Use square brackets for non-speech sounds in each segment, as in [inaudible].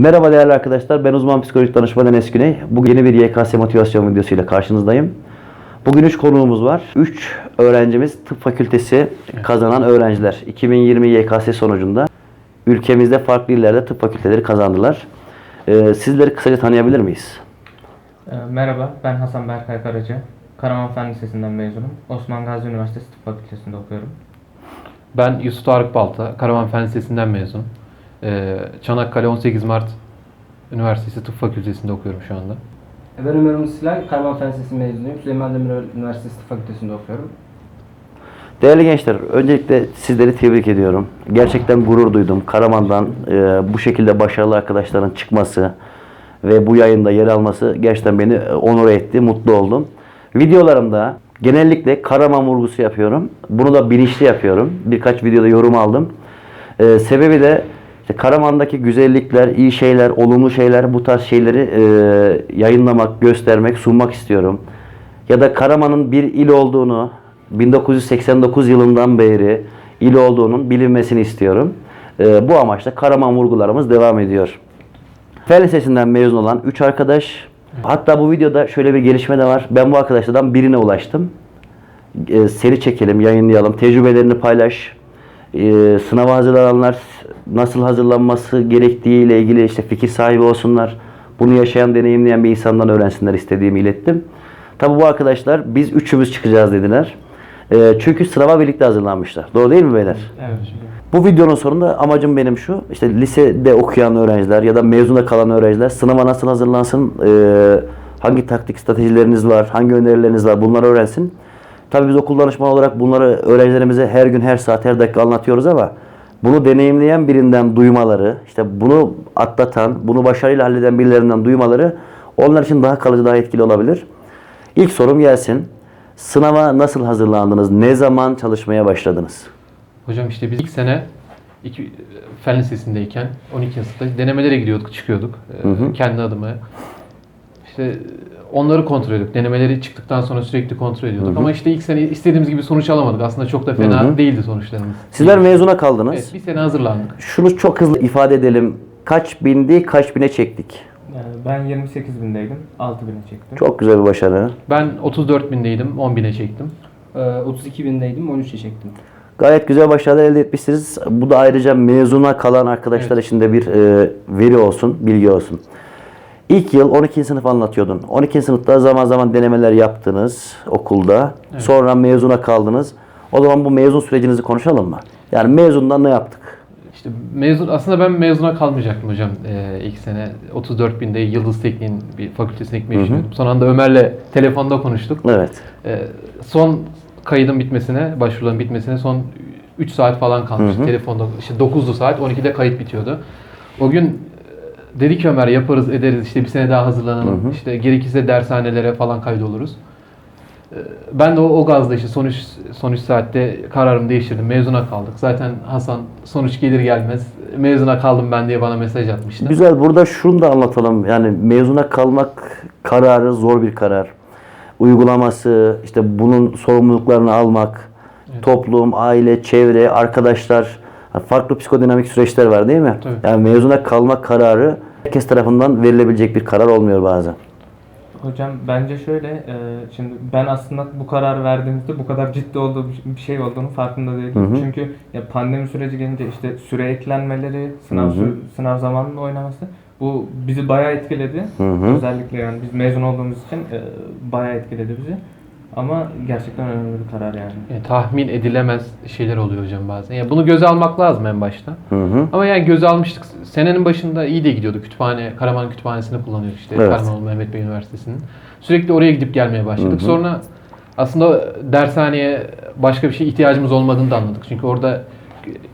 Merhaba değerli arkadaşlar. Ben uzman psikolojik danışman Enes Güney. Bugün yeni bir YKS motivasyon videosuyla karşınızdayım. Bugün 3 konuğumuz var. 3 öğrencimiz tıp fakültesi kazanan öğrenciler. 2020 YKS sonucunda ülkemizde farklı illerde tıp fakülteleri kazandılar. Ee, sizleri kısaca tanıyabilir miyiz? Ee, Merhaba, ben Hasan Berkay Karaca. Karaman Fen Lisesi'nden mezunum. Osman Gazi Üniversitesi Tıp Fakültesi'nde okuyorum. Ben Yusuf Tarık Balta, Karaman Fen Lisesi'nden mezun. Ee, Çanakkale 18 Mart Üniversitesi Tıp Fakültesi'nde okuyorum şu anda. Ben Ömer Umut Silay, Karman Fen Lisesi mezunuyum. Süleyman Demirel Üniversitesi Tıp Fakültesi'nde okuyorum. Değerli gençler, öncelikle sizleri tebrik ediyorum. Gerçekten gurur duydum. Karaman'dan e, bu şekilde başarılı arkadaşların çıkması ve bu yayında yer alması gerçekten beni e, onur etti, mutlu oldum. Videolarımda genellikle Karaman vurgusu yapıyorum. Bunu da bilinçli yapıyorum. Birkaç videoda yorum aldım. E, sebebi de işte Karaman'daki güzellikler, iyi şeyler, olumlu şeyler bu tarz şeyleri e, yayınlamak, göstermek, sunmak istiyorum. Ya da Karaman'ın bir il olduğunu 1989 yılından beri il olduğunun bilinmesini istiyorum. E, bu amaçla Karaman vurgularımız devam ediyor. Fen Lisesi'nden mezun olan 3 arkadaş. Hatta bu videoda şöyle bir gelişme de var. Ben bu arkadaşlardan birine ulaştım. E, seri çekelim, yayınlayalım. Tecrübelerini paylaş. E, sınava hazırlananlar nasıl hazırlanması gerektiği ile ilgili işte fikir sahibi olsunlar. Bunu yaşayan, deneyimleyen bir insandan öğrensinler istediğimi ilettim. Tabi bu arkadaşlar biz üçümüz çıkacağız dediler. E, çünkü sınava birlikte hazırlanmışlar. Doğru değil mi beyler? Evet. Bu videonun sonunda amacım benim şu. işte lisede okuyan öğrenciler ya da mezuna kalan öğrenciler sınava nasıl hazırlansın, e, hangi taktik stratejileriniz var, hangi önerileriniz var bunları öğrensin. Tabii biz okul danışmanı olarak bunları öğrencilerimize her gün, her saat, her dakika anlatıyoruz ama bunu deneyimleyen birinden duymaları, işte bunu atlatan, bunu başarıyla halleden birilerinden duymaları onlar için daha kalıcı, daha etkili olabilir. İlk sorum gelsin. Sınava nasıl hazırlandınız? Ne zaman çalışmaya başladınız? Hocam işte biz ilk sene iki, Fen Lisesi'ndeyken 12. sınıfta denemelere gidiyorduk, çıkıyorduk. Ee, Hı hı. Kendi adıma. İşte onları kontrol ediyorduk. Denemeleri çıktıktan sonra sürekli kontrol ediyorduk. Hı hı. Ama işte ilk sene istediğimiz gibi sonuç alamadık. Aslında çok da fena Hı hı. değildi sonuçlarımız. Sizler mezuna kaldınız. Evet, bir sene hazırlandık. Şunu çok hızlı ifade edelim. Kaç bindi, kaç bine çektik? Ee, Ben 28 bindeydim, 6 bine çektim. Çok güzel bir başarı. Ben 34 bindeydim, 10 bine çektim. Ee, 32 bindeydim, 13'e çektim. Gayet güzel başarılar elde etmişsiniz. Bu da ayrıca mezuna kalan arkadaşlar Evet. için de bir e, veri olsun, bilgi olsun. İlk yıl 12. sınıf anlatıyordun. 12. sınıfta zaman zaman denemeler yaptınız okulda. Evet. Sonra mezuna kaldınız. O zaman bu mezun sürecinizi konuşalım mı? Yani mezundan ne yaptık? İşte mezun aslında ben mezuna kalmayacaktım hocam ee, ilk sene 34 binde Yıldız Tekniğin bir fakültesine gitmeyi düşünüyordum. Son anda Ömer'le telefonda konuştuk. Evet. Ee, son kaydın bitmesine, başvuruların bitmesine son 3 saat falan hı. Telefonda işte 9'du saat, 12'de kayıt bitiyordu. O gün dedi ki Ömer yaparız ederiz işte bir sene daha hazırlanalım. Hı hı. İşte gerekirse dershanelere falan kaydoluruz. Ee, Ben de o, o gazda işte son 3 son üç saatte kararımı değiştirdim. Mezuna kaldık. Zaten Hasan sonuç gelir gelmez mezuna kaldım ben diye bana mesaj atmıştı. Güzel. Burada şunu da anlatalım. Yani mezuna kalmak kararı zor bir karar. Uygulaması, işte bunun sorumluluklarını almak, Evet. toplum, aile, çevre, arkadaşlar, farklı psikodinamik süreçler var değil mi? Tabii. Yani mezuna kalmak kararı herkes tarafından verilebilecek bir karar olmuyor bazen. Hocam bence şöyle, e, şimdi ben aslında bu kararı verdiğimizde bu kadar ciddi olduğu bir- şey olduğunu farkında değildim. Hı hı. Çünkü ya pandemi süreci gelince işte süre eklenmeleri, sınav Hı hı. sınav zamanının oynaması bu bizi bayağı etkiledi. Hı hı. Özellikle yani biz mezun olduğumuz için e, bayağı etkiledi bizi. Ama gerçekten önemli bir karar yani. Yani tahmin edilemez şeyler oluyor hocam bazen. Ya bunu göze almak lazım en başta. Hı hı. Ama yani göze almıştık. Senenin başında iyi de gidiyordu. Kütüphane, Karaman Kütüphanesi'ni kullanıyorduk işte. Evet. Karamanoğlu Mehmet Bey Üniversitesi'nin. Sürekli oraya gidip gelmeye başladık. Hı hı. Sonra aslında dershaneye başka bir şey ihtiyacımız olmadığını da anladık. Çünkü orada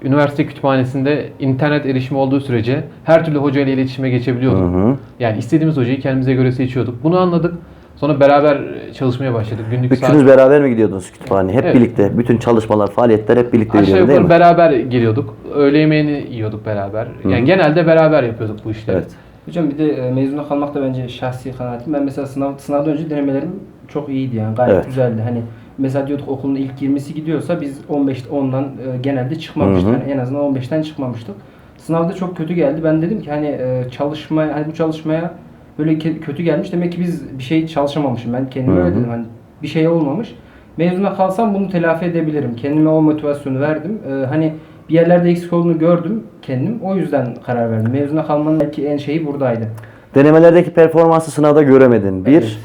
üniversite kütüphanesinde internet erişimi olduğu sürece her türlü hocayla iletişime Hı geçebiliyorduk. hı. Yani istediğimiz hocayı kendimize göre seçiyorduk. Bunu anladık. Sonra beraber çalışmaya başladık. Günlük Üçünüz saat beraber mi gidiyordunuz kütüphaneye? Hep Evet. birlikte. Bütün çalışmalar, faaliyetler hep birlikte aşağı yürüyordu değil mi? beraber geliyorduk. Öğle yemeğini yiyorduk beraber. Yani Hı hı. genelde beraber yapıyorduk bu işleri. Evet. Hocam bir de e, mezuna kalmak da bence şahsi kanaatim. Ben mesela sınav, sınavdan önce denemelerim çok iyiydi yani. Gayet Evet. güzeldi. Hani mesela diyorduk okulun ilk 20'si gidiyorsa biz 15'te 10'dan e, genelde çıkmamıştık. Hı hı. Hani en azından 15'ten çıkmamıştık. Sınavda çok kötü geldi. Ben dedim ki hani e, çalışma hani bu çalışmaya böyle ke- kötü gelmiş. Demek ki biz bir şey çalışamamışım. Ben kendime öyle dedim. Hani bir şey olmamış. Mezuna kalsam bunu telafi edebilirim. Kendime o motivasyonu verdim. E, hani bir yerlerde eksik olduğunu gördüm kendim. O yüzden karar verdim. Mezuna kalmanın belki en şeyi buradaydı. Denemelerdeki performansı sınavda göremedin. Bir, Evet.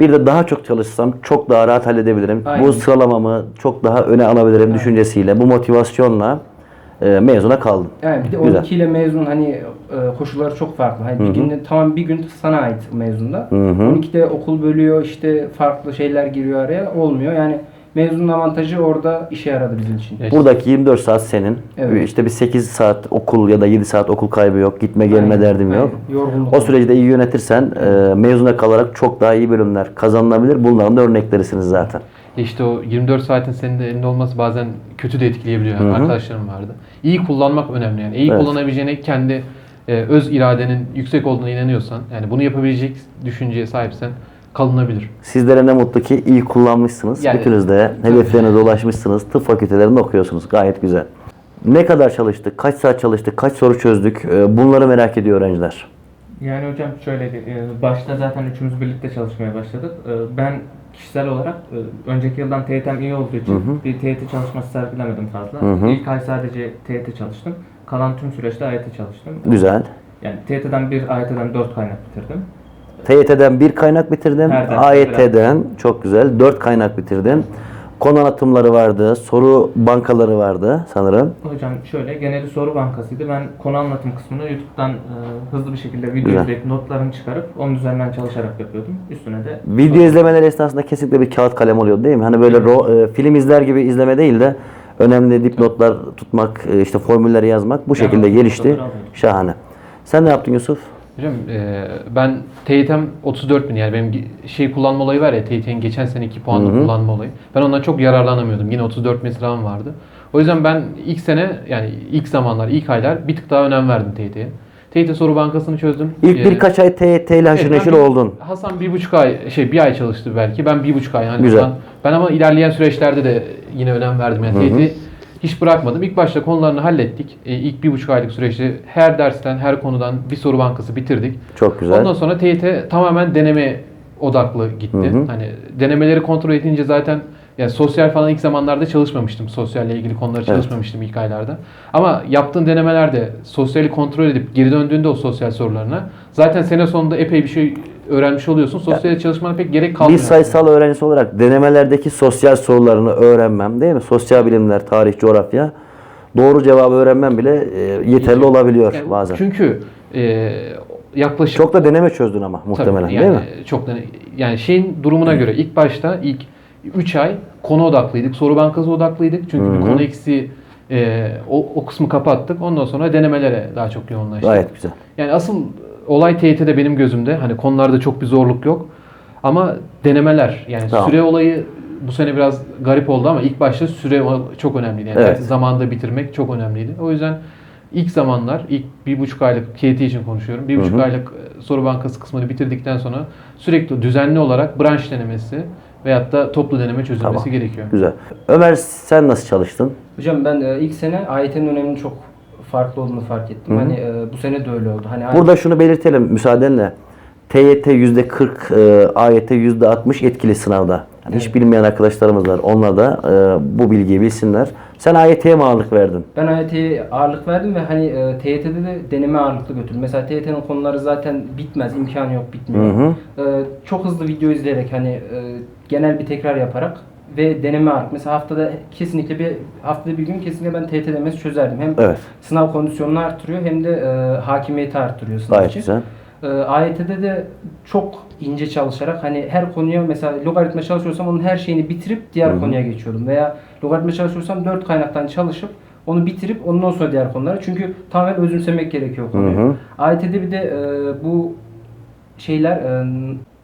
bir de daha çok çalışsam çok daha rahat halledebilirim. Aynen. Bu sıralamamı çok daha öne alabilirim düşüncesiyle, bu motivasyonla e, mezuna kaldım. Yani bir de Güzel. 12 ile mezun hani e, koşulları çok farklı. Hani bir günde tamam bir gün sana ait mezunda. Hı hı. 12'de okul bölüyor işte farklı şeyler giriyor araya olmuyor. Yani mezunun avantajı orada işe yaradı bizim için. Evet. Buradaki 24 saat senin. Evet. İşte bir 8 saat okul ya da 7 saat okul kaybı yok. Gitme gelme Aynen, derdim yok. aynen. Yorgunluk. O süreci de iyi yönetirsen e, mezuna kalarak çok daha iyi bölümler kazanılabilir. Bunların da örneklerisiniz zaten. İşte o 24 saatin senin de elinde olması bazen kötü de etkileyebiliyor. Yani. Arkadaşlarım vardı. İyi kullanmak önemli yani. İyi Evet. kullanabileceğine kendi e, öz iradenin yüksek olduğuna inanıyorsan, yani bunu yapabilecek düşünceye sahipsen kalınabilir. Sizlere ne mutlu ki iyi kullanmışsınız. Yani- Bütünüz de hedeflerine ulaşmışsınız. Tıp fakültelerinde okuyorsunuz. Gayet güzel. Ne kadar çalıştık? Kaç saat çalıştık? Kaç soru çözdük? E, bunları merak ediyor öğrenciler. Yani hocam şöyleydi. e, Başta zaten üçümüz birlikte çalışmaya başladık. E, Ben kişisel olarak e, önceki yıldan TYT'm iyi olduğu için bir TYT çalışması sergilemedim fazla. Hı hı. İlk ay sadece TYT çalıştım. Kalan tüm süreçte AYT çalıştım. Güzel. Yani TYT'den bir, AYT'den dört kaynak bitirdim. TYT'den bir kaynak bitirdim. Her AYT'den çok güzel. Dört kaynak bitirdim. Konu anlatımları vardı. Soru bankaları vardı sanırım. Hocam şöyle geneli soru bankasıydı. Ben konu anlatım kısmını YouTube'dan e, hızlı bir şekilde video Güzel. izleyip notlarını çıkarıp onun üzerinden çalışarak yapıyordum. Üstüne de Video izlemeler esnasında kesinlikle bir kağıt kalem oluyor değil mi? Hani böyle ro- e, film izler gibi izleme değil de önemli dipnotlar tutmak, e, işte formülleri yazmak bu şekilde Yani gelişti. Şahane. Sen ne yaptın Yusuf? Hocam e, ben TYT'm 34 bin yani benim şey kullanma olayı var ya TYT'nin geçen seneki puanlı Hı hı. kullanma olayı. Ben ondan çok yararlanamıyordum. Yine 34 bin sıram vardı. O yüzden ben ilk sene yani ilk zamanlar, ilk aylar bir tık daha önem verdim TYT'ye. TYT soru bankasını çözdüm. İlk birkaç ay TYT ile haşır Evet, neşir oldun. Hasan bir buçuk ay, şey bir ay çalıştı belki. Ben bir buçuk ay. Yani Güzel. Ben, ben ama ilerleyen süreçlerde de yine önem verdim. Yani Hı hı. TYT hiç bırakmadım. İlk başta konularını hallettik. E, ilk bir buçuk aylık süreçte her dersten, her konudan bir soru bankası bitirdik. Çok güzel. Ondan sonra TYT tamamen deneme odaklı gitti. Hı hı. Hani denemeleri kontrol edince zaten yani sosyal falan ilk zamanlarda çalışmamıştım. Sosyalle ilgili konuları Evet. çalışmamıştım ilk aylarda. Ama yaptığın denemelerde sosyali kontrol edip geri döndüğünde o sosyal sorularına zaten sene sonunda epey bir şey öğrenmiş oluyorsun. Sosyal çalışmana pek gerek kalmıyor. Bir sayısal öğrencisi olarak denemelerdeki sosyal sorularını öğrenmem değil mi? Sosyal bilimler, tarih, coğrafya doğru cevabı öğrenmem bile e, yeterli olabiliyor Yani bazen. Çünkü e, yaklaşık Çok da deneme çözdün ama muhtemelen Tabii, değil yani mi? Çok da yani şeyin durumuna göre ilk başta ilk 3 ay konu odaklıydık. Soru bankası odaklıydık. Çünkü bir Hı hı. konu eksiği e, o, o kısmı kapattık. Ondan sonra denemelere daha çok yoğunlaştık. Gayet güzel. Yani asıl olay TYT'de benim gözümde. Hani konularda çok bir zorluk yok. Ama denemeler yani Tamam. süre olayı bu sene biraz garip oldu ama ilk başta süre çok önemliydi. Yani Evet. dersi zamanında bitirmek çok önemliydi. O yüzden ilk zamanlar, ilk bir buçuk aylık KT için konuşuyorum. Bir Hı buçuk hı. aylık e, soru bankası kısmını bitirdikten sonra sürekli düzenli olarak branş denemesi veyahut da toplu deneme çözülmesi Tamam. gerekiyor. Güzel. Ömer sen nasıl çalıştın? Hocam ben e, ilk sene AYT'nin öneminin çok farklı olduğunu fark ettim. Hı hı. Hani e, bu sene de öyle oldu. Hani Burada şunu belirtelim müsaadenle. TYT %40, e, AYT %60 etkili sınavda. Yani Hiç bilmeyen arkadaşlarımız var. Onlar da e, bu bilgiyi bilsinler. Sen AYT'ye mi ağırlık verdin? Ben AYT'ye ağırlık verdim ve hani e, TYT'de de deneme ağırlıklı götürdüm. Mesela TYT'nin konuları zaten bitmez, imkanı yok bitmiyor. Hı hı. E, çok hızlı video izleyerek hani e, genel bir tekrar yaparak ve deneme ağırlık. Mesela haftada kesinlikle bir haftada bir gün kesinlikle ben TYT denemesi çözerdim. Hem Evet. sınav kondisyonunu arttırıyor hem de e, hakimiyeti arttırıyor sınav Gayet için. güzel. E, AYT'de de çok ince çalışarak hani her konuya mesela logaritma çalışıyorsam onun her şeyini bitirip diğer Hı hı. konuya geçiyordum. Veya logaritma çalışıyorsam dört kaynaktan çalışıp onu bitirip ondan sonra diğer konulara. Çünkü tamamen özümsemek gerekiyor konuyu. Hı hı. AYT'de bir de e, bu şeyler e,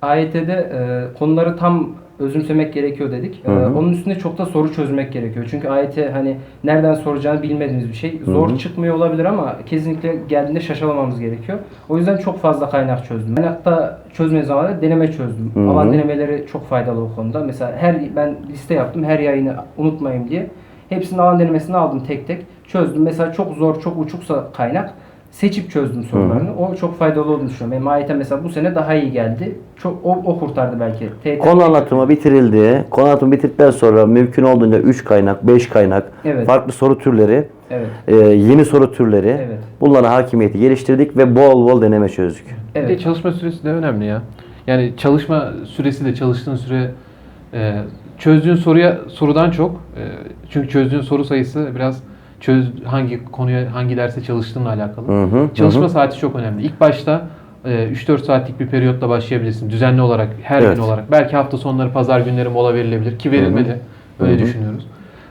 AYT'de e, konuları tam özümsemek gerekiyor dedik. Hı hı. onun üstünde çok da soru çözmek gerekiyor. Çünkü AYT hani nereden soracağını bilmediğimiz bir şey. Zor Hı hı. çıkmıyor olabilir ama kesinlikle geldiğinde şaşalamamız gerekiyor. O yüzden çok fazla kaynak çözdüm. Kaynakta çözme zamanı deneme çözdüm. Hı hı. Alan denemeleri çok faydalı o konuda. Mesela her ben liste yaptım her yayını unutmayayım diye. Hepsinin alan denemesini aldım tek tek. Çözdüm. Mesela çok zor, çok uçuksa kaynak seçip çözdüm sorularını. O çok faydalı olduğunu düşünüyorum. Benim AYT mesela bu sene daha iyi geldi. Çok o, o kurtardı belki. TYT Konu anlatımı bitirildi. Konu anlatımı bitirdikten sonra mümkün olduğunca 3 kaynak, 5 kaynak, Evet. farklı soru türleri, Evet. e, yeni soru türleri. Evet. Bunlara hakimiyeti geliştirdik ve bol bol deneme çözdük. Bir de Evet. çalışma süresi de önemli ya. Yani çalışma süresi de çalıştığın süre e, çözdüğün soruya sorudan çok e, çünkü çözdüğün soru sayısı biraz çöz hangi konuya hangi derse çalıştığınla alakalı. Hı hı, Çalışma hı saati çok önemli. İlk başta e, 3-4 saatlik bir periyotla başlayabilirsin. Düzenli olarak, her Evet. gün olarak. Belki hafta sonları, pazar günleri mola verilebilir ki verilmeli. Öyle Hı hı. düşünüyoruz.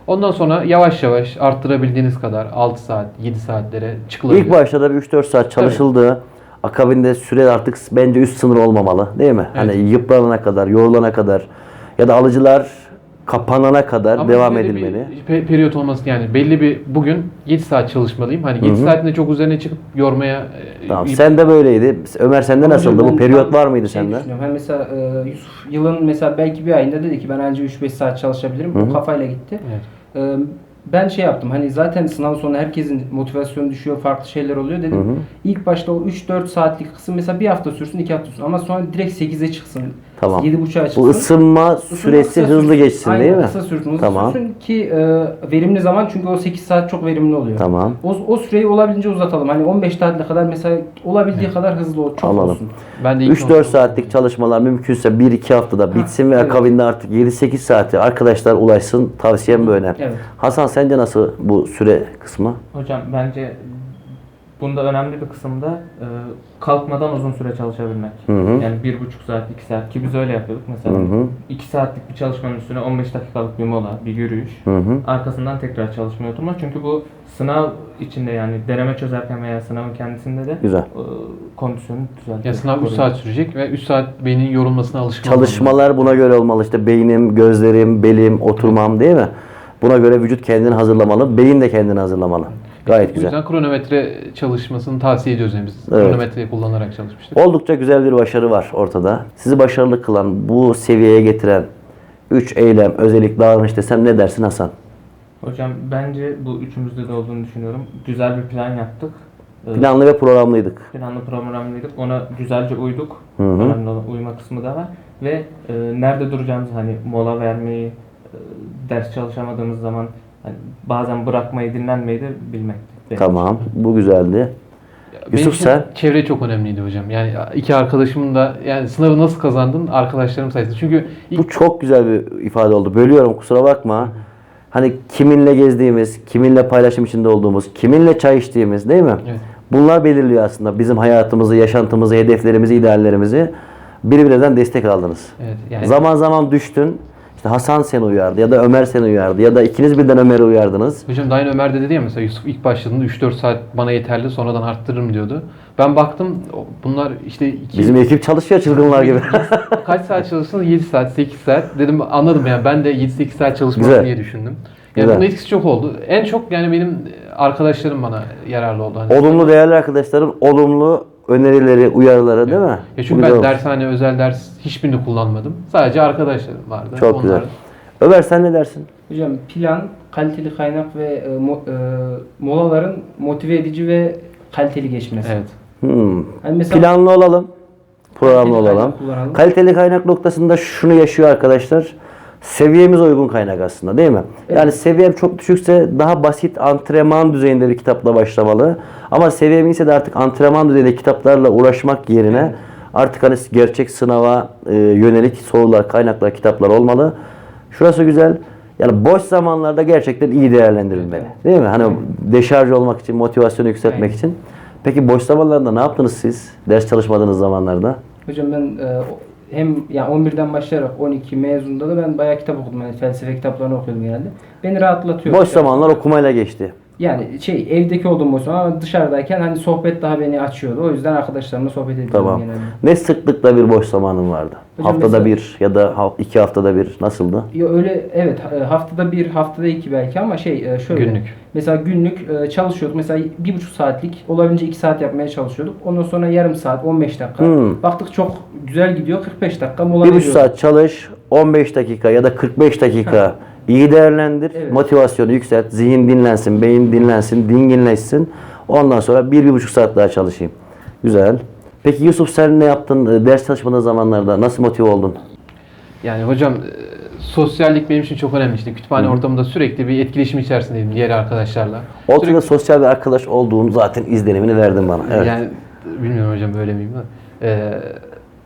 Ondan sonra yavaş yavaş arttırabildiğiniz kadar 6 saat, 7 saatlere çıkılabilir. İlk başta da bir 3-4 saat çalışıldı. Akabinde süre artık bence üst sınır olmamalı değil mi? Hani yıpranana kadar, yorulana kadar ya da alıcılar kapanana kadar Ama devam belli edilmeli. Bir pe- periyot olması yani belli bir bugün 7 saat çalışmalıyım. Hani 7 saatinde çok üzerine çıkıp yormaya e, Tamam. bir- Sen de böyleydi. Ömer sende nasıldı? Bu periyot var mıydı şey sende? düşünüyorum. Hani mesela e, Yusuf yılın mesela belki bir ayında dedi ki ben anca 3-5 saat çalışabilirim. O kafayla gitti. Evet. E, ben şey yaptım hani zaten sınav sonu herkesin motivasyonu düşüyor farklı şeyler oluyor dedim. İlk başta o 3-4 saatlik kısım mesela bir hafta sürsün 2 hafta sürsün ama sonra direkt 8'e çıksın. Tamam. 7.5'a çıksın. Bu ısınma Isınma süresi kısa hızlı sürsün. geçsin Aynen, değil mi? Kısa sürsün, hızlı Tamam. sürsün ki e, verimli zaman çünkü o 8 saat çok verimli oluyor. Tamam. O, o süreyi olabildiğince uzatalım. Hani 15 saatle kadar mesela olabildiği kadar hızlı ol, çok Alalım. olsun. Ben de ilk 3-4 nokta- saatlik çalışmalar mümkünse 1-2 haftada bitsin ve evet. akabinde artık 7-8 saati arkadaşlar ulaşsın. Tavsiyem böyle. Evet. Hasan sence nasıl bu süre kısmı? Hocam bence bunda önemli bir kısımda e, kalkmadan uzun süre çalışabilmek. Hı hı. Yani bir buçuk saat, iki saat ki biz öyle yapıyorduk mesela. Hı hı. iki saatlik bir çalışmanın üstüne 15 dakikalık bir mola, bir yürüyüş. Hı hı. Arkasından tekrar çalışmaya oturma. Çünkü bu sınav içinde yani deneme çözerken veya sınavın kendisinde de Güzel. e, kondisyonu düzeltiyor. Ya sınav 3 koruyor. saat sürecek ve 3 saat beynin yorulmasına alışkın olmalı. Çalışmalar buna göre olmalı. İşte beynim, gözlerim, belim, oturmam değil mi? Buna göre vücut kendini hazırlamalı. Beyin de kendini hazırlamalı. Gayet O güzel. yüzden kronometre çalışmasını tavsiye ediyoruz yani biz. Evet. Kronometreyi kullanarak çalışmıştık. Oldukça güzel bir başarı var ortada. Sizi başarılı kılan, bu seviyeye getiren 3 eylem, özellik, davranış desem ne dersin Hasan? Hocam bence bu üçümüzde de olduğunu düşünüyorum. Güzel bir plan yaptık. E, Planlı ve programlıydık. planlı programlıydık. Ona güzelce uyduk. Hı hı. Önemli olan uyma kısmı da var. Ve e, nerede duracağımızı hani mola vermeyi, e, ders çalışamadığımız zaman hani bazen bırakmayı, dinlenmeyi de bilmek. benim Tamam. Bu güzeldi. Benim Yusuf için sen? Çevre çok önemliydi hocam. Yani iki arkadaşımın da yani sınavı nasıl kazandın arkadaşlarım sayesinde. Çünkü ilk Bu çok güzel bir ifade oldu. Bölüyorum kusura bakma. Hani kiminle gezdiğimiz, kiminle paylaşım içinde olduğumuz, kiminle çay içtiğimiz değil mi? Evet. Bunlar belirliyor aslında bizim hayatımızı, yaşantımızı, hedeflerimizi, ideallerimizi. Birbirinden destek aldınız. Evet, yani- Zaman zaman düştün. İşte Hasan seni uyardı ya da Ömer seni uyardı ya da ikiniz birden Ömer'i uyardınız. Hocam daha yeni Ömer de dedi ya mesela Yusuf ilk başladığında 3-4 saat bana yeterli sonradan arttırırım diyordu. Ben baktım bunlar işte iki, Bizim ekip çalışıyor çılgınlar gibi. kaç saat çalıştınız? 7 saat, 8 saat. Dedim anladım yani ben de 7-8 saat Güzel. diye düşündüm. Yani Güzel. bunun etkisi çok oldu. En çok yani benim arkadaşlarım bana yararlı oldu. Hani olumlu değerli arkadaşların olumlu önerileri, uyarıları değil mi? Ya çünkü güzel ben olmuş. dershane, özel ders hiçbirini kullanmadım. Sadece arkadaşlarım vardı. Çok Onlar- güzel. Ömer sen ne dersin? Hocam plan, kaliteli kaynak ve e, mo- e, molaların motive edici ve kaliteli geçmesi. Evet. Hmm. Hani mesela Planlı olalım. Programlı Kaliteli olalım. kaynak kullanalım. Kaliteli kaynak noktasında şunu yaşıyor arkadaşlar. Seviyemiz uygun kaynak aslında değil mi? Yani seviyem çok düşükse daha basit antrenman düzeyinde bir kitapla başlamalı. Ama seviyem ise de artık antrenman düzeyinde kitaplarla uğraşmak yerine artık hani gerçek sınava e, yönelik sorular, kaynaklar, kitaplar olmalı. Şurası güzel. Yani boş zamanlarda gerçekten iyi değerlendirilmeli. Değil mi? Hani deşarj olmak için, motivasyonu yükseltmek Aynen. için. Peki boş zamanlarda ne yaptınız siz? Ders çalışmadığınız zamanlarda? hocam ben e, hem yani 11'den başlayarak 12 mezunda da ben bayağı kitap okudum. Yani felsefe kitaplarını okuyordum genelde. Beni rahatlatıyor. Boş zamanlar okumayla geçti. Yani şey evdeki olduğum boş zaman ama dışarıdayken hani sohbet daha beni açıyordu. O yüzden arkadaşlarımla sohbet ediyordum Tamam. genelde. Ne sıklıkla bir boş zamanın vardı? Hocam haftada mesela- bir ya da ha- iki haftada bir nasıldı? Ya öyle evet e, haftada bir haftada iki belki ama şey e, şöyle. Günlük. Mesela günlük e, çalışıyorduk. Mesela bir buçuk saatlik olabildiğince iki saat yapmaya çalışıyorduk. Ondan sonra yarım saat 15 dakika. Hmm. Baktık çok güzel gidiyor 45 dakika mola Bir buçuk veriyorduk. saat çalış, 15 dakika ya da 45 dakika İyi değerlendir, Evet. motivasyonu yükselt, zihin dinlensin, beyin dinlensin, dinginleşsin. Ondan sonra bir, bir buçuk saat daha çalışayım. Güzel. Peki Yusuf sen ne yaptın? Ee, Ders çalışmadığın zamanlarda nasıl motive oldun? Yani hocam e, sosyallik benim için çok önemli. İşte kütüphane ortamında sürekli bir etkileşim içerisindeydim diğer arkadaşlarla. Ortada sosyal bir arkadaş olduğunu zaten izlenimini verdin bana. Evet. Yani bilmiyorum hocam böyle miyim ama e,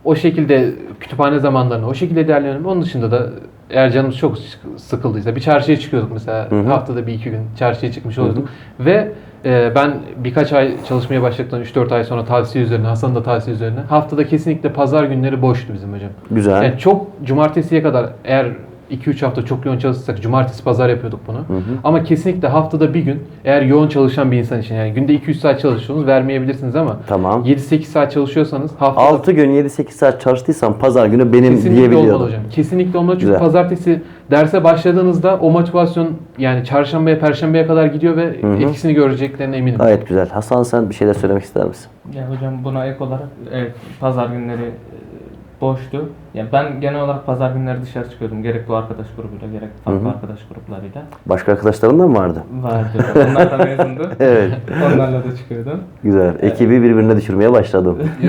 o şekilde kütüphane zamanlarını o şekilde değerleniyorum. Onun dışında da eğer canımız çok sık- sıkıldıysa. Bir çarşıya çıkıyorduk mesela. Haftada bir iki gün çarşıya çıkmış oluyorduk ve e, ben birkaç ay çalışmaya başladıktan 3-4 ay sonra tavsiye üzerine Hasan'ın da tavsiye üzerine. Haftada kesinlikle pazar günleri boştu bizim hocam. Güzel. Yani çok cumartesiye kadar eğer 2-3 hafta çok yoğun çalışırsak cumartesi pazar yapıyorduk bunu. Ama kesinlikle haftada bir gün eğer yoğun çalışan bir insan için yani günde 2-3 saat çalışıyorsunuz vermeyebilirsiniz ama Tamam. 7-8 saat çalışıyorsanız haftada 6 gün 7-8 saat çalıştıysam pazar günü benim kesinlikle olmalı diyebiliyordum. hocam. Kesinlikle olmalı çünkü Güzel. pazartesi derse başladığınızda o motivasyon yani çarşambaya perşembeye kadar gidiyor ve etkisini göreceklerine eminim. Gayet güzel. Hasan sen bir şeyler söylemek ister misin? Ya hocam buna ek olarak evet, pazar günleri boştu. Yani ben genel olarak pazar günleri dışarı çıkıyordum. Gerek bu arkadaş grubuyla gerek farklı arkadaş gruplarıyla. Başka arkadaşların da mı vardı? Vardı. Onlar da mezundu. [laughs] Evet. Onlarla da çıkıyordum. Güzel. Ekibi birbirine düşürmeye başladım. [laughs] [laughs]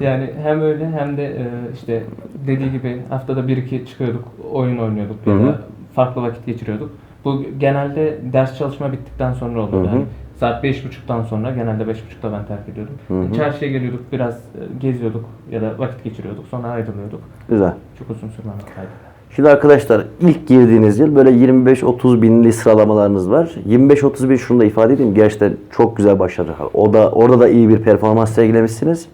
Yani hem öyle hem de e, işte dediği gibi haftada bir iki çıkıyorduk, oyun oynuyorduk ya da farklı vakit geçiriyorduk. Bu genelde ders çalışma bittikten sonra oluyordu. Yani saat beş buçuktan sonra genelde beş buçukta ben terk ediyordum. Hı hı. Çarşıya geliyorduk, biraz e, geziyorduk ya da vakit geçiriyorduk. Sonra ayrılıyorduk. Güzel. Çok uzun sürmem vakaydı. Şimdi arkadaşlar ilk girdiğiniz yıl böyle 25-30 binli sıralamalarınız var. 25-30 bin şunu da ifade edeyim. Gerçekten çok güzel başarı. O da orada da iyi bir performans sergilemişsiniz.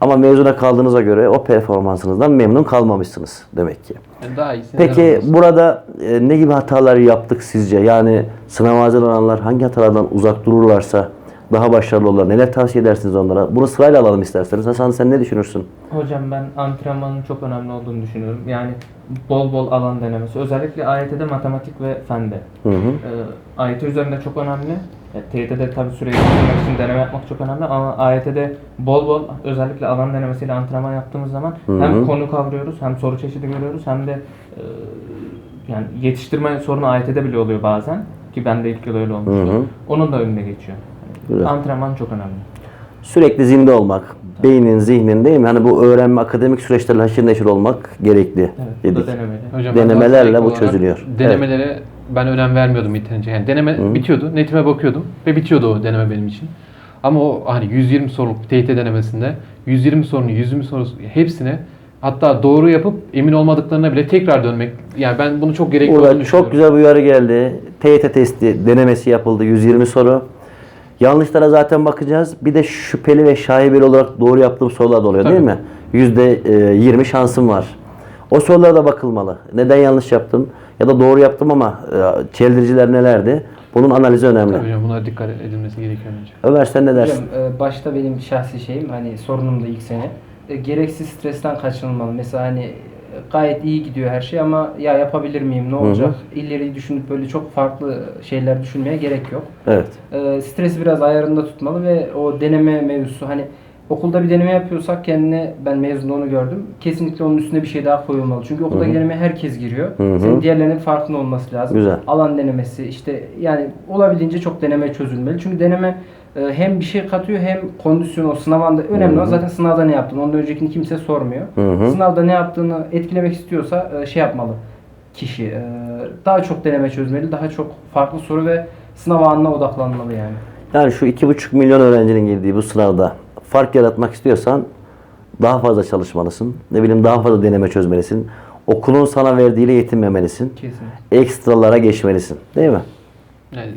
Ama mezuna kaldığınıza göre o performansınızdan memnun kalmamışsınız demek ki. Yani daha iyisi Peki burada e, ne gibi hatalar yaptık sizce? Yani sınav hazırlananlar hangi hatalardan uzak dururlarsa daha başarılı olurlar. Neler tavsiye edersiniz onlara? Bunu sırayla alalım isterseniz. Hasan sen ne düşünürsün? Hocam ben antrenmanın çok önemli olduğunu düşünüyorum. Yani bol bol alan denemesi. Özellikle AYT'de matematik ve fende. Hı hı. Ee, AYT üzerinde çok önemli. Ya, TYT'de tabii süreyi tutmak için deneme yapmak çok önemli ama AYT'de bol bol özellikle alan denemesiyle antrenman yaptığımız zaman Hı hem hı. konu kavruyoruz hem soru çeşidi görüyoruz hem de e, yani yetiştirme sorunu AYT'de bile oluyor bazen ki ben de ilk yıl öyle olmuştu. Hı hı. Onun da önüne geçiyor. Güzel. antrenman çok önemli. Sürekli zinde olmak, beynin, zihnin değil mi? Hani bu öğrenme, akademik süreçlerle haşır neşir olmak gerekli Evet, bu dedik. da denemeli. Hocam Denemelerle bu çözülüyor. Denemelere ben önem vermiyordum yeterince. Yani deneme bitiyordu, netime bakıyordum ve bitiyordu o deneme benim için. Ama o hani 120 soruluk TYT denemesinde 120 sorunun 120 sorusu hepsine hatta doğru yapıp emin olmadıklarına bile tekrar dönmek. Yani ben bunu çok gerekli Burada olduğunu çok düşünüyorum. güzel bir uyarı geldi. TYT testi denemesi yapıldı. 120 soru. Yanlışlara zaten bakacağız. Bir de şüpheli ve şaibeli olarak doğru yaptığım sorular da oluyor değil Tabii. mi? %20 şansım var. O sorulara da bakılmalı. Neden yanlış yaptım? Ya da doğru yaptım ama e, çeldiriciler nelerdi? Bunun analizi önemli. Tabii hocam bunlara dikkat edilmesi gerekiyor önce. Ömer sen ne dersin? Hocam e, başta benim şahsi şeyim hani sorunum da ilk sene. E, Gereksiz stresten kaçınılmalı. Mesela hani e, gayet iyi gidiyor her şey ama ya yapabilir miyim ne olacak? İleriyi düşünüp böyle çok farklı şeyler düşünmeye gerek yok. Evet. E, stresi biraz ayarında tutmalı ve o deneme mevzusu hani okulda bir deneme yapıyorsak kendine ben mezunda onu gördüm. Kesinlikle onun üstüne bir şey daha koyulmalı. Çünkü okulda deneme herkes giriyor. Hı hı. Senin diğerlerinin farkında olması lazım. Güzel. Alan denemesi işte yani olabildiğince çok deneme çözülmeli. Çünkü deneme e, hem bir şey katıyor hem kondisyon o sınav anda önemli olan zaten sınavda ne yaptın. Ondan öncekini kimse sormuyor. Hı hı. Sınavda ne yaptığını etkilemek istiyorsa e, şey yapmalı kişi. e, Daha çok deneme çözmeli, daha çok farklı soru ve sınav anına odaklanmalı yani. Yani şu 2,5 milyon öğrencinin girdiği bu sınavda fark yaratmak istiyorsan daha fazla çalışmalısın. Ne bileyim daha fazla deneme çözmelisin. Okulun sana verdiğiyle yetinmemelisin. Kesin. Ekstralara geçmelisin. Değil mi? Yani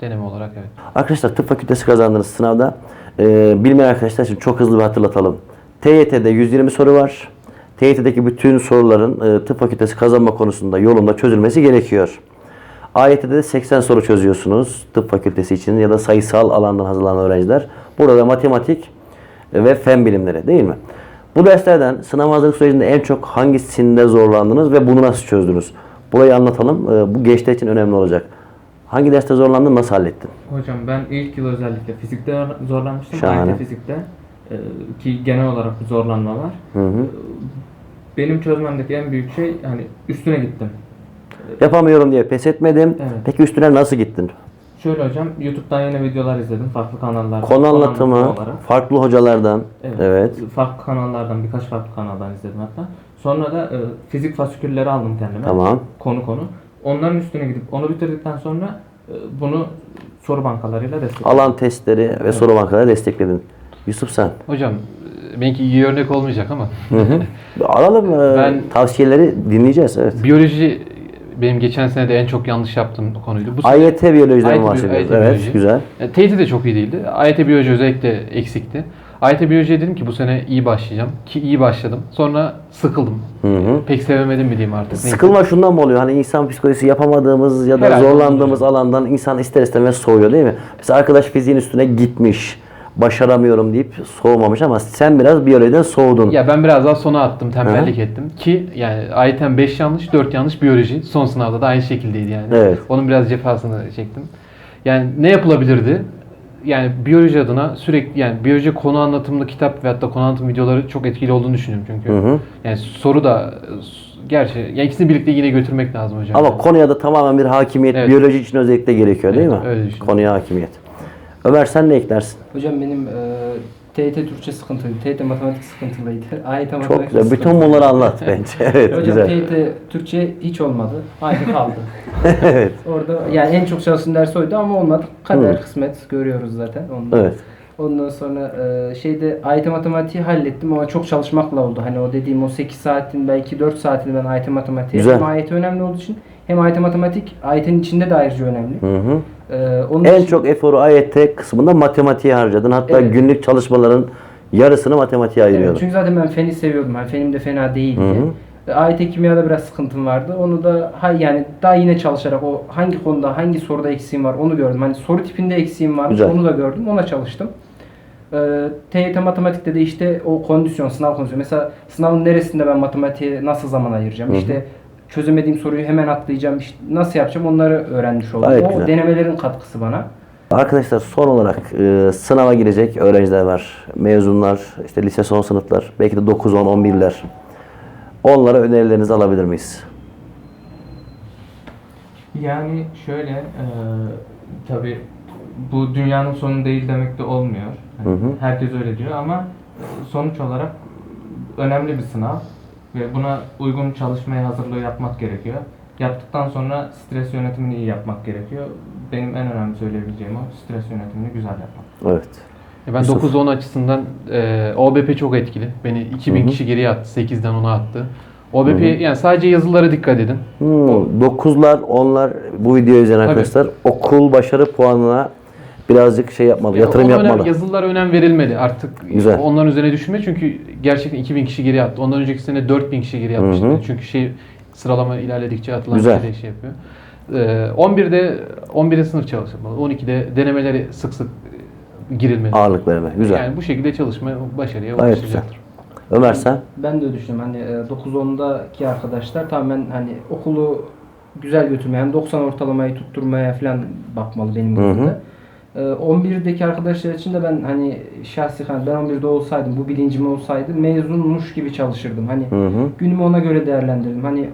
deneme olarak evet. Arkadaşlar tıp fakültesi kazandınız sınavda. Ee, bilmeyen arkadaşlar için çok hızlı bir hatırlatalım. TYT'de 120 soru var. TYT'deki bütün soruların e, tıp fakültesi kazanma konusunda yolunda çözülmesi gerekiyor. AYT'de de 80 soru çözüyorsunuz tıp fakültesi için ya da sayısal alandan hazırlanan öğrenciler. Burada da matematik ve fen bilimleri değil mi? Bu derslerden sınav hazırlık sürecinde en çok hangisinde zorlandınız ve bunu nasıl çözdünüz? Burayı anlatalım. Ee, Bu gençler için önemli olacak. Hangi derste zorlandın, nasıl hallettin? Hocam ben ilk yıl özellikle fizikte zorlanmıştım. Şahane. Fizikte. Ee, ki genel olarak zorlanma var. Hı hı. benim çözmemdeki en büyük şey hani üstüne gittim. Yapamıyorum diye pes etmedim. Evet. Peki üstüne nasıl gittin? Şöyle hocam YouTube'dan yine videolar izledim farklı kanallardan. Konu anlatımı, olarak. farklı hocalardan. Evet. Evet. Farklı kanallardan, birkaç farklı kanaldan izledim hatta. Sonra da e, fizik fasikülleri aldım kendime. Tamam. Konu konu. Onların üstüne gidip onu bitirdikten sonra e, bunu soru bankalarıyla destekledim. Alan testleri ve soru bankaları destekledin. Yusuf sen. Hocam belki iyi örnek olmayacak ama [laughs] Alalım e, Ben- tavsiyeleri dinleyeceğiz. Evet. biyoloji benim geçen sene de en çok yanlış yaptığım konuydu. Bu AYT biyolojiden AYT bahsediyoruz. AYT evet, biyoloji. güzel. Yani TYT de çok iyi değildi. AYT biyoloji özellikle eksikti. AYT biyolojiye dedim ki bu sene iyi başlayacağım. Ki iyi başladım. Sonra sıkıldım. Hı hı. Pek sevemedim mi diyeyim artık. Neyse. Sıkılma şundan mı oluyor? Hani insan psikolojisi yapamadığımız ya da Herhalde zorlandığımız alandan insan ister istemez soğuyor değil mi? Mesela arkadaş fiziğin üstüne gitmiş, başaramıyorum deyip soğumamış ama sen biraz biyolojiden soğudun. Ya ben biraz daha sona attım, tembellik ettim. Ki yani AYT'm 5 yanlış, 4 yanlış biyoloji. Son sınavda da aynı şekildeydi yani. Evet. Onun biraz cefasını çektim. Yani ne yapılabilirdi? Yani biyoloji adına sürekli yani biyoloji konu anlatımlı kitap ve hatta konu anlatım videoları çok etkili olduğunu düşünüyorum çünkü. Hı hı. Yani soru da gerçi ya ikisini birlikte yine götürmek lazım hocam. Ama konuya da tamamen bir hakimiyet Evet. biyoloji için özellikle gerekiyor değil Evet, mi? öyle düşünüyorum. Konuya hakimiyet. Ömer sen ne eklersin? Hocam benim e, TYT Türkçe sıkıntılıydı. TYT matematik sıkıntılıydı. [laughs] AYT Çok matematik güzel. Bütün bunları anlat bence. [laughs] Evet, Hocam güzel. TYT Türkçe hiç olmadı. Aynı kaldı. [laughs] evet. Orada yani en çok çalıştığım ders oydu ama olmadı. Kader Hı. kısmet görüyoruz zaten. Ondan. Evet. Ondan sonra e, şeyde AYT matematiği hallettim ama çok çalışmakla oldu. Hani o dediğim o 8 saatin belki 4 saatini ben AYT matematiğe Güzel. hem AYT önemli olduğu için hem AYT matematik AYT'nin içinde de ayrıca önemli. Hı hı. E, onun En için- çok eforu AYT kısmında matematiğe harcadın. Hatta Evet. günlük çalışmaların yarısını matematiğe Evet, ayırıyordun. çünkü zaten ben feni seviyordum. Hani fenim de fena değildi. Hı E, AYT kimyada biraz sıkıntım vardı. Onu da ha yani daha yine çalışarak o hangi konuda hangi soruda eksiğim var onu gördüm. Hani soru tipinde eksiğim var Güzel. onu da gördüm. Ona çalıştım. Ee, TYT matematikte de işte o kondisyon, sınav kondisyonu. Mesela sınavın neresinde ben matematiğe nasıl zaman ayıracağım? Hı hı. İşte çözemediğim soruyu hemen atlayacağım. İşte nasıl yapacağım onları öğrenmiş oldum. Gayet o güzel. denemelerin katkısı bana. Arkadaşlar son olarak e, sınava girecek öğrenciler var. Mezunlar, işte lise son sınıflar, belki de 9, 10, 11'ler. Onlara önerilerinizi alabilir miyiz? Yani şöyle e, tabi bu dünyanın sonu değil demek de olmuyor. Hani Hı hı. Herkes öyle diyor ama e, sonuç olarak önemli bir sınav ve buna uygun çalışmaya hazırlığı yapmak gerekiyor. Yaptıktan sonra stres yönetimini iyi yapmak gerekiyor. Benim en önemli söyleyebileceğim o stres yönetimini güzel yapmak. Evet. Ya ben Yusuf. 9-10 açısından e, OBP çok etkili. Beni 2000 Hı hı. kişi geriye attı. 8'den 10'a attı. OBP Hı hı. yani sadece yazılara dikkat edin. Hmm, 9'lar, 10'lar bu videoyu izleyen Tabii. arkadaşlar okul başarı puanına birazcık şey yapmalı, Yani yatırım ona önem- yapmalı. yazılılara önem verilmeli artık. Güzel. Onların üzerine düşme çünkü gerçekten 2000 kişi geri attı. Ondan önceki sene 4000 kişi geri atmıştı. Hı hı. Çünkü şey sıralama ilerledikçe atılan Güzel. şey de şey yapıyor. Ee, 11'de 11'de sınıf çalışılmalı. 12'de denemeleri sık sık e, girilmeli. Ağırlık verme. Güzel. Yani bu şekilde çalışma başarıya ulaşacaktır. Ömer sen? Ben de öyle düşünüyorum. Hani e, 9-10'daki arkadaşlar tamamen hani okulu güzel götürmeye, hem 90 ortalamayı tutturmaya falan bakmalı benim Hı hı. gözümde. E, 11'deki arkadaşlar için de ben hani şahsi hani ben 11'de olsaydım, bu bilincim olsaydı mezunmuş gibi çalışırdım. Hani Hı hı. günümü ona göre değerlendirdim. Hani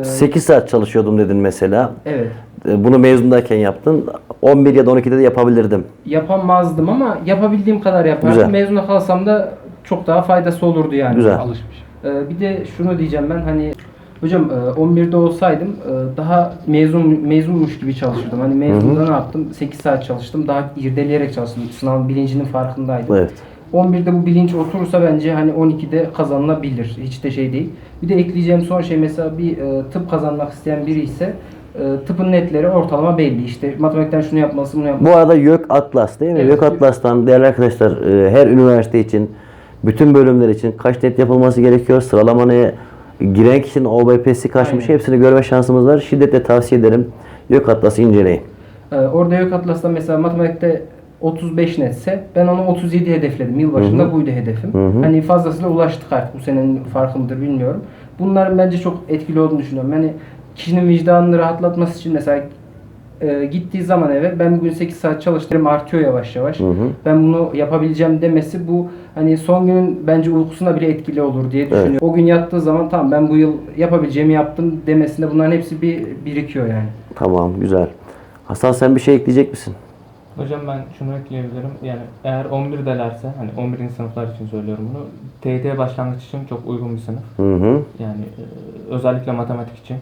e, 8 saat çalışıyordum dedin mesela. evet E, Bunu mezundayken yaptın. 11 ya da 12'de de yapabilirdim. yapamazdım ama yapabildiğim kadar yapardım. Güzel. Mezuna kalsam da çok daha faydası olurdu yani. Güzel. Alışmış. Ee, bir de şunu diyeceğim ben hani hocam e, 11'de olsaydım e, daha mezun mezunmuş gibi çalışırdım. Hani mezunda ne yaptım? 8 saat çalıştım. Daha irdeleyerek çalıştım. Sınavın bilincinin farkındaydım. Evet. 11'de bu bilinç oturursa bence hani 12'de kazanılabilir. Hiç de şey değil. Bir de ekleyeceğim son şey mesela bir e, tıp kazanmak isteyen biri ise e, tıpın netleri ortalama belli. İşte matematikten şunu yapmalısın, bunu yapmalısın. Bu arada YÖK Atlas değil mi? Evet. YÖK Atlas'tan değerli arkadaşlar e, her üniversite için bütün bölümler için kaç net yapılması gerekiyor? Sıralama ne? Giren kişinin OBP'si kaçmış? Aynen. Hepsini görme şansımız var. Şiddetle tavsiye ederim. YÖK Atlas'ı inceleyin. Ee, orada yok Atlas'ta mesela matematikte 35 netse ben onu 37 hedefledim. Yılbaşında buydu hedefim. Hı hı. Hani fazlasıyla ulaştık artık. Bu senenin farkı mıdır bilmiyorum. Bunların bence çok etkili olduğunu düşünüyorum. Yani kişinin vicdanını rahatlatması için mesela e, gittiği zaman eve ben bugün 8 saat çalıştım artıyor yavaş yavaş. Hı hı. Ben bunu yapabileceğim demesi bu hani son günün bence uykusuna bile etkili olur diye düşünüyorum. O gün yattığı zaman tamam ben bu yıl yapabileceğimi yaptım demesinde bunların hepsi bir birikiyor yani. Tamam güzel. Hasan sen bir şey ekleyecek misin? Hocam ben şunu ekleyebilirim. Yani eğer 11'delerse, hani 11. sınıflar için söylüyorum bunu. TYT başlangıç için çok uygun bir sınıf. Hı hı. Yani e, özellikle matematik için.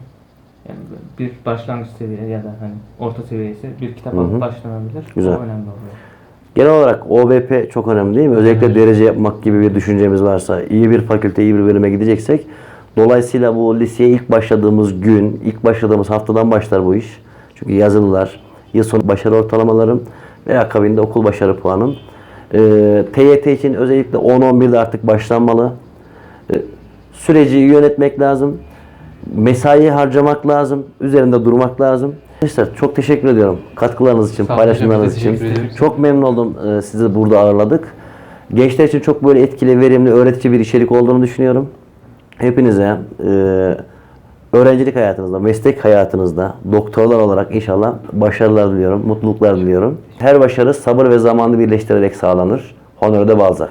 Yani bir başlangıç seviye ya da hani orta seviye ise bir kitap alıp başlanabilir. Güzel. O önemli oluyor. Genel olarak OBP çok önemli değil mi? Özellikle derece yapmak gibi bir düşüncemiz varsa, iyi bir fakülte, iyi bir bölüme gideceksek. Dolayısıyla bu liseye ilk başladığımız gün, ilk başladığımız haftadan başlar bu iş. Çünkü yazılılar, yıl sonu başarı ortalamalarım ve akabinde okul başarı puanım. Ee, TYT için özellikle 10-11'de artık başlanmalı. Ee, süreci yönetmek lazım. Mesai harcamak lazım. Üzerinde durmak lazım. Arkadaşlar çok teşekkür ediyorum katkılarınız için, Sağ paylaşımlarınız için. Çok memnun oldum e, sizi burada ağırladık. Gençler için çok böyle etkili, verimli, öğretici bir içerik olduğunu düşünüyorum. Hepinize e, öğrencilik hayatınızda, meslek hayatınızda doktorlar olarak inşallah başarılar diliyorum, mutluluklar diliyorum. Her başarı sabır ve zamanı birleştirerek sağlanır. Honoré de Balzac.